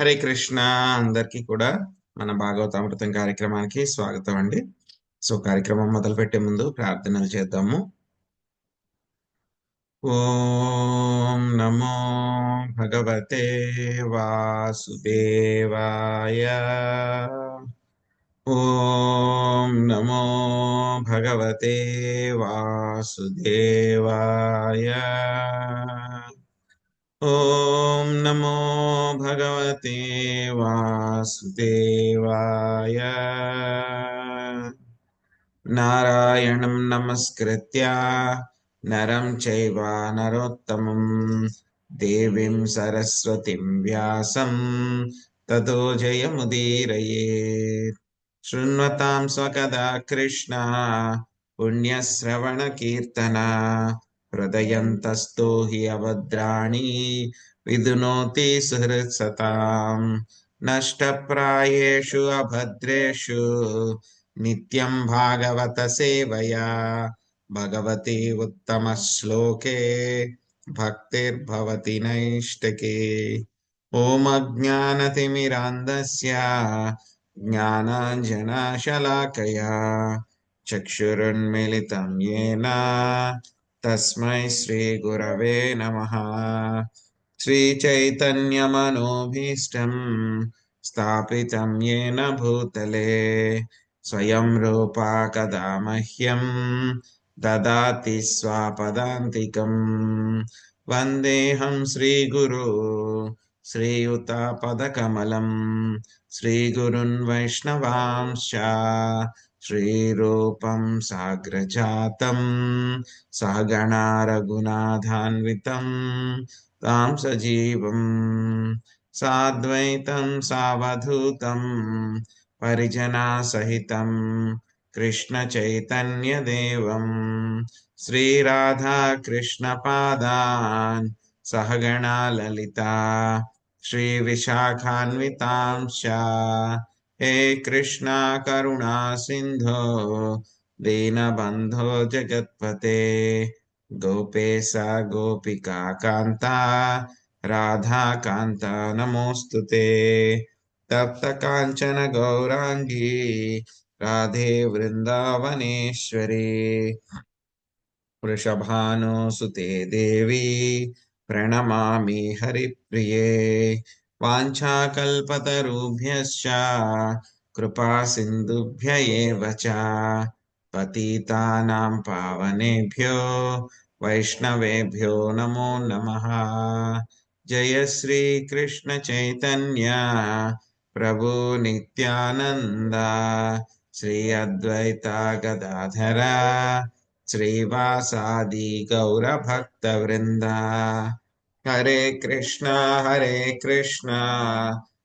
హరే కృష్ణ అందరికీ కూడా మన భాగవతామృతం కార్యక్రమానికి స్వాగతం అండి. సో కార్యక్రమం మొదలు పెట్టే ముందు ప్రార్థనలు చేద్దాము. ఓం నమో భగవతే వాసుదేవాయ. ఓం నమో భగవతే వాసుదేవాయ. ॐ नमो भगवते वासुदेवाय। नारायणं नमस्कृत्य नरं चैव नरोत्तमं देवीं सरस्वतीं व्यासं ततो जयमुदीरयेत् शृण्वतां स्वकदा कृष्णा पुण्यश्रवणकीर्तना। हृदयन्तस्तो हि अभद्राणि विदुनोति सुहृत्सताम्। नष्टप्रायेषु अभद्रेषु नित्यं भागवत सेवया भगवती उत्तमः भक्तिर्भवति नैष्टके ॐ अज्ञानतिमिरान्धस्य ज्ञानाञ्जनाशलाकया चक्षुरुन्मिलितं येन तस्मै श्रीगुरवे नमः। श्रीचैतन्यमनोभीष्टं स्थापितं येन भूतले स्वयं रूपा कदा मह्यं ददाति स्वापदान्तिकम् वन्देऽहं श्रीगुरु श्रीयुतापदकमलं श्रीगुरुन् वैष्णवांश्च। श्रीरूपं साग्रजातम् सहगणारघुनाथान्वितं तां सजीवं साद्वैतं सावधूतं परिजनासहितं कृष्णचैतन्यदेवं श्रीराधाकृष्णपादान् सहगणा ललिता श्रीविशाखान्वितां हे कृष्णा करुणा सिन्धो दीनबन्धो जगत्पते। गोपेशा गोपिका कान्ता राधा कान्ता नमोऽस्तु ते। तप्त काञ्चन गौराङ्गी राधे वृन्दावनेश्वरी। वृषभानुसुते देवी प्रणमामि हरिप्रिये। वाञ्छाकल्पतरुभ्यश्च कृपासिन्धुभ्य एव च। पतितानां पावनेभ्यो वैष्णवेभ्यो नमो नमः। जय श्रीकृष्णचैतन्य प्रभु नित्यानन्द। श्री अद्वैता गदाधर श्रीवासादि गौरभक्तवृन्दा। హరే కృష్ణ హరే కృష్ణ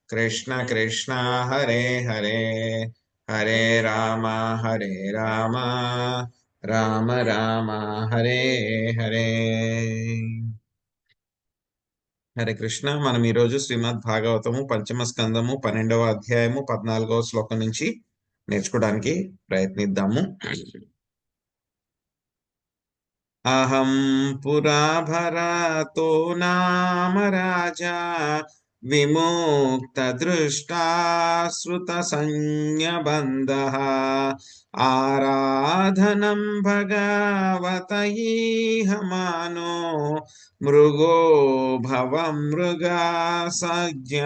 కృష్ణ కృష్ణ హరే హరే హరే రామ హరే రామ రామ రామ హరే హరే. హరే కృష్ణ మనం ఈరోజు శ్రీమద్ భాగవతము పంచమ స్కందము పన్నెండవ అధ్యాయము పద్నాలుగవ శ్లోకం నుంచి నేర్చుకోవడానికి ప్రయత్నిద్దాము. అహం పురా భరతో నామ రాజా విముక్త సంజ్ఞబంధ ఆరాధనం భగవతయీహ మానో మృగో భవ మృగా సజ్ఞాతదార్య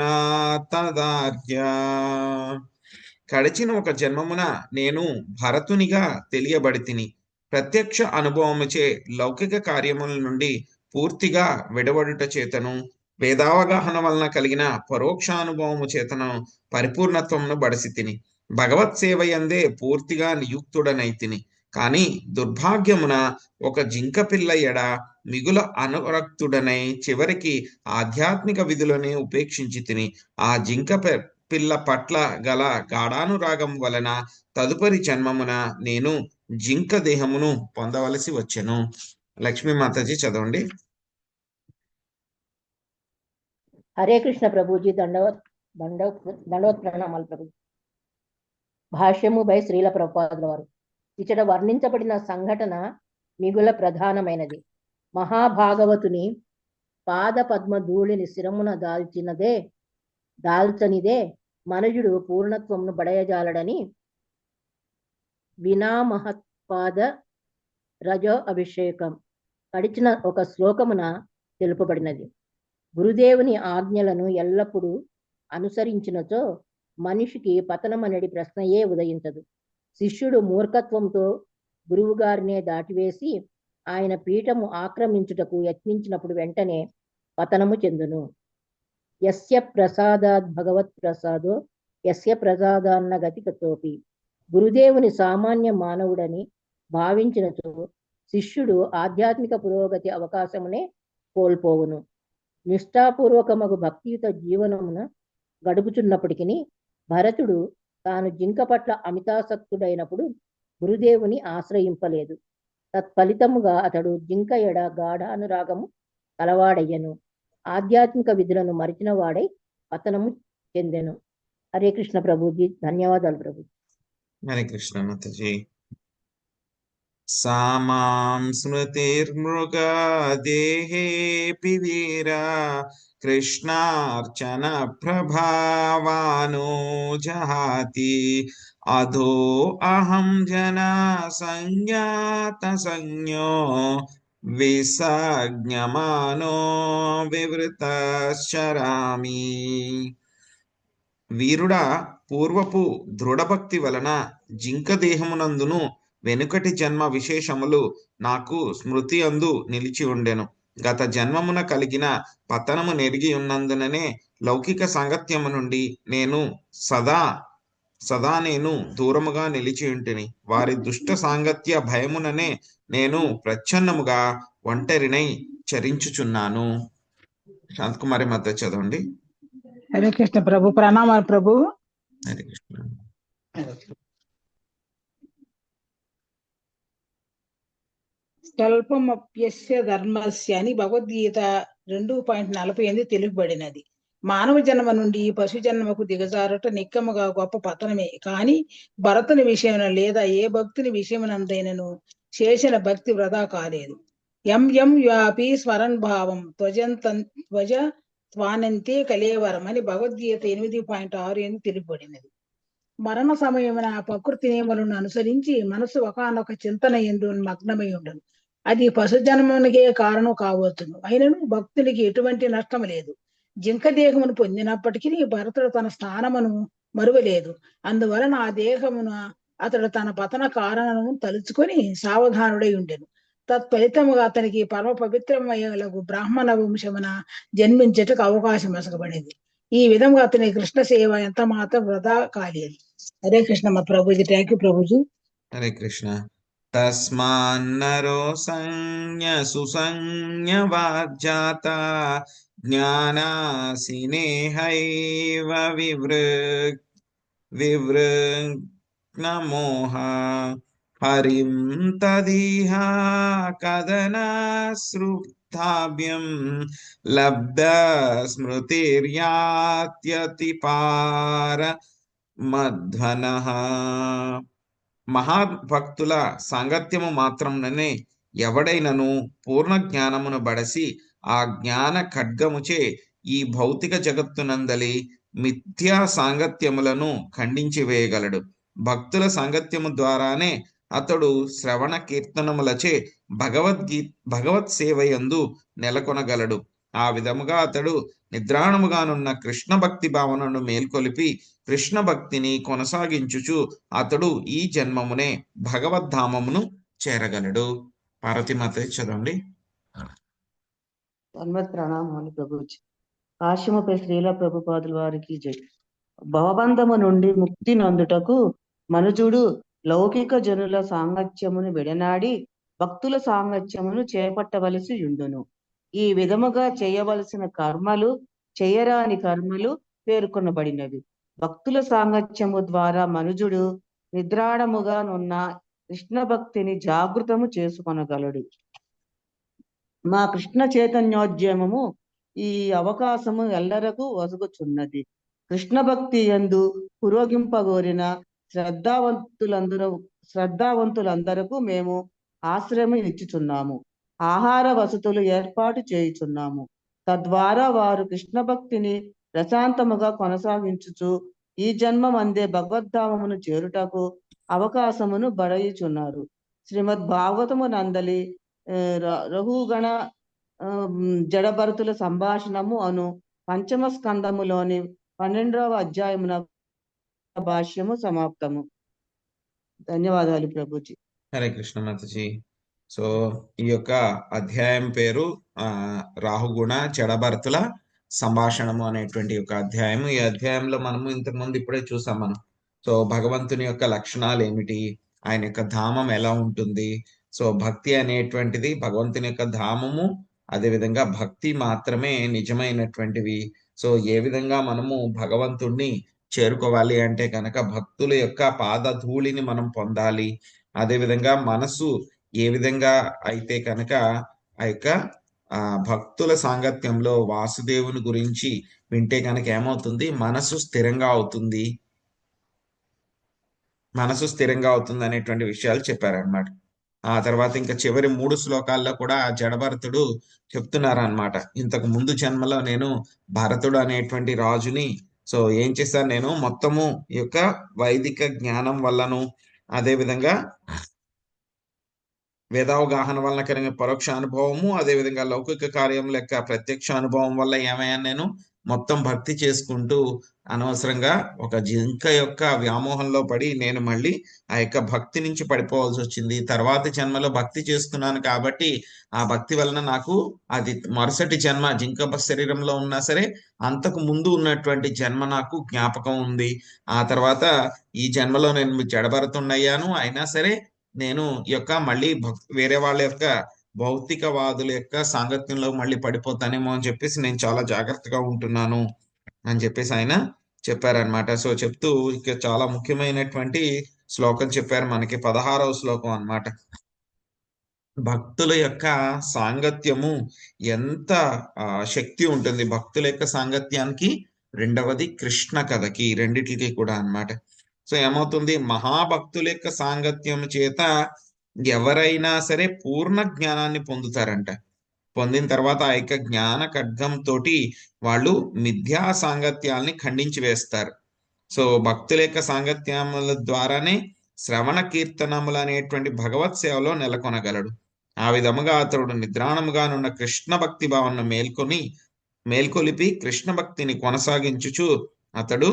కడిచిన ఒక జన్మమున నేను భరతునిగా తెలియబడి తిని ప్రత్యక్ష అనుభవముచే లౌకిక కార్యముల నుండి పూర్తిగా విడవడుట చేతను వేదావగాహన వలన కలిగిన పరోక్షానుభవము చేతను పరిపూర్ణత్వమును బడసి తిని భగవత్ సేవయందే పూర్తిగా నియుక్తుడనై తిని కాని దుర్భాగ్యమున ఒక జింక పిల్ల ఎడ మిగుల అనురక్తుడనై చివరికి ఆధ్యాత్మిక విధులని ఉపేక్షించి తిని ఆ జింక పిల్ల పట్ల గల గాఢానురాగం వలన తదుపరి జన్మమున నేను జింక దేహమును పొందవలసి వచ్చెను. లక్ష్మీ మాతాజీ చదవండి. హరే కృష్ణ ప్రభుజీ దండవత్ దండవత్ దండవత్ ప్రణామాలు ప్రభు. భాష్యము బై శ్రీల ప్రభుపాదుల వారు. ఇచ్చట వర్ణించబడిన సంఘటన మిగుల ప్రధానమైనది. మహాభాగవతుని పాద పద్మ ధూళిని శిరమున దాల్చినదే దాల్చనిదే మనుజుడు పూర్ణత్వంను బడయజాలడని వినామహత్పాద రజో అభిషేకం గడిచిన ఒక శ్లోకమున తెలుపబడినది. గురుదేవుని ఆజ్ఞలను ఎల్లప్పుడూ అనుసరించినచో మనిషికి పతనమనడి ప్రశ్నయే ఉదయించదు. శిష్యుడు మూర్ఖత్వంతో గురువు గారినే దాటివేసి ఆయన పీఠము ఆక్రమించుటకు యత్నించినప్పుడు వెంటనే పతనము చెందును. యస్య ప్రసాదాద్ భగవత్ ప్రసాదో యస్య ప్రసాదాన్న గతి కతోపి. గురుదేవుని సామాన్య మానవుడని భావించినచో శిష్యుడు ఆధ్యాత్మిక పురోగతి అవకాశమునే కోల్పోవును. నిష్ఠాపూర్వకమగు భక్తియుత జీవనమున గడుపుచున్నప్పటికీ భరతుడు తాను జింక పట్ల అమితాసక్తుడైనప్పుడు గురుదేవుని ఆశ్రయింపలేదు. తత్ఫలితముగా అతడు జింక ఎడ గాఢానురాగము కలవాడయ్యను. ఆధ్యాత్మిక విధులను మరిచిన వాడై పతనము చెందెను. హరే కృష్ణ ప్రభుజీ. ధన్యవాదాలు ప్రభుజీ. హరే కృష్ణ మాతాజీ. సామాం స్మృతిర్మృగా దేహేపి వీరా కృష్ణార్చన ప్రభావానో జహాతి అధో అహం జన సంజ్ఞాత సంజ్ఞో విసజ్ఞమానో వివృతశ్చరామి వీరుడా పూర్వపు దృఢభక్తి వలన జింక దేహమునందును వెనుకటి జన్మ విశేషములు నాకు స్మృతి అందు నిలిచి ఉండెను. గత జన్మమున కలిగిన పతనము నెరిగి ఉన్నందుననే లౌకిక సాంగత్యము నుండి నేను సదా సదా నేను దూరముగా నిలిచి ఉంటిని. వారి దుష్ట సాంగత్య భయముననే నేను ప్రచ్ఛన్నముగా ఒంటరినై చరించుచున్నాను. శాంతకుమారి మధ్య చదవండి. హరే కృష్ణ ప్రభు ప్రణామాలు ప్రభు. హరే కృష్ణ. స్వల్పమప్యస్య ధర్మస్య అని భగవద్గీత రెండు పాయింట్ నలభై ఎనిమిది తెలుపబడినది. మానవ జన్మ నుండి పశు జన్మకు దిగజారుట నిక్కముగా గొప్ప పతనమే. కాని భరతుని విషయమున లేదా ఏ భక్తుని విషయమునందైనను చేసిన భక్తి వృధా కాలేదు. ఎం ఎం వ్యాపి స్మరణ్ భావం ధ్వజంత ధ్వజ త్వానంతే కలేవరం అని భగవద్గీత ఎనిమిది పాయింట్ ఆరు ఎనిమిది తెలుపబడినది మరణ సమయమున ప్రకృతి నియమలను అనుసరించి మనసు ఒకనొక చింతన ఎందు మగ్నమై ఉండను. అది పశుజన్మనికే కారణం కావచ్చును. అయినను భక్తునికి ఎటువంటి నష్టం లేదు. జింక దేహమును పొందినప్పటికీ భరతుడు తన స్థానమును మరువలేదు. అందువలన ఆ దేహమున అతడు తన పతన కారణము తలుచుకొని సావధానుడై ఉండెను. తత్ఫలితముగా అతనికి పరమ పవిత్రమయ్యలకు బ్రాహ్మణ వంశమున జన్మించటకు అవకాశం మసకబడింది ఈ విధంగా అతని కృష్ణ సేవ ఎంత మాత్రం వృధా కాలేదు. హరే కృష్ణ మా ప్రభుజీ థ్యాంక్ యూ ప్రభుజీ. హరే కృష్ణ. తస్మాన్నరో సంజ్ఞ సుసంజ్ఞ వాగ్జాత జ్ఞానాసినేహైవ వివృక్ వివృగ్నమోహ హరిం తదిహ కదనశ్రుతాభ్యం లబ్ధ స్మృతిర్యాత్యతిపార మధ్వనః. మహాభక్తుల సాంగత్యము మాత్రంననే ఎవడైనను పూర్ణ జ్ఞానమును బడసి ఆ జ్ఞాన ఖడ్గముచే ఈ భౌతిక జగత్తునందలి మిథ్యా సాంగత్యములను ఖండించి వేయగలడు. భక్తుల సాంగత్యము ద్వారానే అతడు శ్రవణ కీర్తనములచే భగవద్గీ భగవత్ సేవయందు నెలకొనగలడు. ఆ విధముగా అతడు నిద్రాణముగానున్న కృష్ణ భక్తి భావనను మేల్కొలిపి కృష్ణ భక్తిని కొనసాగించుచు అతడు ఈ జన్మమునే భగవద్ధామమును చేరగలడు. పార్వతీమాత చదవండి తన్మత్ ప్రణామాలు ప్రభుజీ. కాశ్యముపై శ్రీల ప్రభుపాదుల వారికి జై. భవబంధము నుండి ముక్తి నందుటకు మనుజుడు లౌకిక జనుల సాంగత్యమును విడనాడి భక్తుల సాంగత్యమును చేపట్టవలసి ఉండును ఈ విధముగా చేయవలసిన కర్మలు చేయరాని కర్మలు పేర్కొనబడినవి. భక్తుల సాంగత్యము ద్వారా మనుజుడు నిద్రాణముగా నున్న కృష్ణ భక్తిని జాగృతము చేసుకొనగలడు. మా కృష్ణ చైతన్యోద్యమము ఈ అవకాశము ఎల్లరకు వసుగుచున్నది. కృష్ణ భక్తి ఎందు పురోగింపగోరిన శ్రద్ధావంతులందరూ శ్రద్ధావంతులందరకు మేము ఆశ్రయం ఇచ్చుచున్నాము ఆహార వసతులు ఏర్పాటు చేయుచున్నాము. తద్వారా వారు కృష్ణ భక్తిని ప్రశాంతముగా కొనసాగించుచు ఈ జన్మ అందే భగవద్ధామమును చేరుటకు అవకాశమును బడయుచున్నారు. శ్రీమద్ భాగవతము నందలి రఘుగణ జడభరతుల సంభాషణము అను పంచమ స్కందములోని పన్నెండవ అధ్యాయమున భాష్యము సమాప్తము. ధన్యవాదాలు ప్రభుజీ. హరే కృష్ణ మాతజీ. సో ఈ యొక్క అధ్యాయం పేరు ఆ రాహుగుణ జడభరతుల సంభాషణము అనేటువంటి ఒక అధ్యాయం ఈ అధ్యాయంలో మనము ఇంతకుముందు ఇప్పుడే చూసాం మనం. సో భగవంతుని యొక్క లక్షణాలు ఏమిటి ఆయన యొక్క ధామం ఎలా ఉంటుంది? సో భక్తి అనేటువంటిది భగవంతుని యొక్క ధామము అదేవిధంగా భక్తి మాత్రమే నిజమైనటువంటివి. సో ఏ విధంగా మనము భగవంతుణ్ణి చేరుకోవాలి అంటే కనుక భక్తుల యొక్క పాదధూళిని మనం పొందాలి. అదేవిధంగా మనసు ఏ విధంగా అయితే కనుక ఆ యొక్క ఆ భక్తుల సాంగత్యంలో వాసుదేవుని గురించి వింటే కనుక ఏమవుతుంది? మనసు స్థిరంగా అవుతుంది. మనసు స్థిరంగా అవుతుంది అనేటువంటి విషయాలు చెప్పారనమాట ఆ తర్వాత ఇంకా చివరి మూడు శ్లోకాల్లో కూడా ఆ జడభరతుడు చెప్తున్నారు అనమాట ఇంతకు ముందు జన్మలో నేను భరతుడు అనేటువంటి రాజుని సో ఏం చేశాను నేను? మొత్తము ఈ యొక్క వైదిక జ్ఞానం వల్లను అదే విధంగా వేదావగాహన వలన కలిగిన పరోక్ష అనుభవము అదేవిధంగా లౌకిక కార్యముల యొక్క ప్రత్యక్ష అనుభవం వల్ల ఏమయ్యాను నేను? మొత్తం భక్తి చేసుకుంటూ అనవసరంగా ఒక జింక యొక్క వ్యామోహంలో పడి నేను మళ్ళీ ఆ యొక్క భక్తి నుంచి పడిపోవాల్సి వచ్చింది. తర్వాత జన్మలో భక్తి చేస్తున్నాను కాబట్టి ఆ భక్తి వలన నాకు అది మరుసటి జన్మ జింక శరీరంలో ఉన్నా సరే అంతకు ముందు ఉన్నటువంటి జన్మ నాకు జ్ఞాపకం ఉంది. ఆ తర్వాత ఈ జన్మలో నేను జడబడుతున్నాను అయినా సరే నేను ఈ యొక్క మళ్ళీ వేరే వాళ్ళ యొక్క భౌతికవాదుల యొక్క సాంగత్యంలో మళ్ళీ పడిపోతానేమో అని చెప్పేసి నేను చాలా జాగ్రత్తగా ఉంటున్నాను అని చెప్పేసి ఆయన చెప్పారనమాట సో చెప్తూ ఇక చాలా ముఖ్యమైనటువంటి శ్లోకం చెప్పారు మనకి పదహారవ శ్లోకం అన్నమాట. భక్తుల యొక్క సాంగత్యము ఎంత శక్తి ఉంటుంది భక్తుల యొక్క సాంగత్యానికి? రెండవది కృష్ణ కథకి రెండిటికి కూడా అన్నమాట. సో ఏమవుతుంది? మహాభక్తుల యొక్క సాంగత్యం చేత ఎవరైనా సరే పూర్ణ జ్ఞానాన్ని పొందుతారంట. పొందిన తర్వాత ఆ యొక్క జ్ఞాన ఖడ్గంతో తోటి వాళ్ళు మిథ్యా సాంగత్యాల్ని ఖండించి వేస్తారు. సో భక్తుల యొక్క సాంగత్యముల ద్వారానే శ్రవణ కీర్తనములు అనేటువంటి భగవత్ సేవలో నెలకొనగలడు. ఆ విధముగా అతడు నిద్రాణముగానున్న కృష్ణ భక్తి భావన మేల్కొని మేల్కొలిపి కృష్ణ భక్తిని కొనసాగించుచు అతడు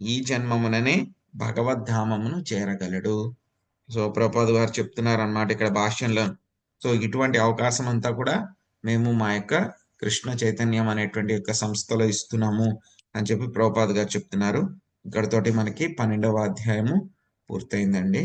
ఈ జన్మముననే భగవద్ధామమును చేరగలడు. సో ప్రభుపాదు గారు చెప్తున్నారు అన్నమాట ఇక్కడ భాష్యంలో. సో ఇటువంటి అవకాశం అంతా కూడా మేము మా యొక్క కృష్ణ చైతన్యం అనేటువంటి యొక్క సంస్థలో ఇస్తున్నాము అని చెప్పి ప్రభుపాద్ గారు చెప్తున్నారు. ఇక్కడతోటి మనకి పన్నెండవ అధ్యాయము పూర్తయిందండి.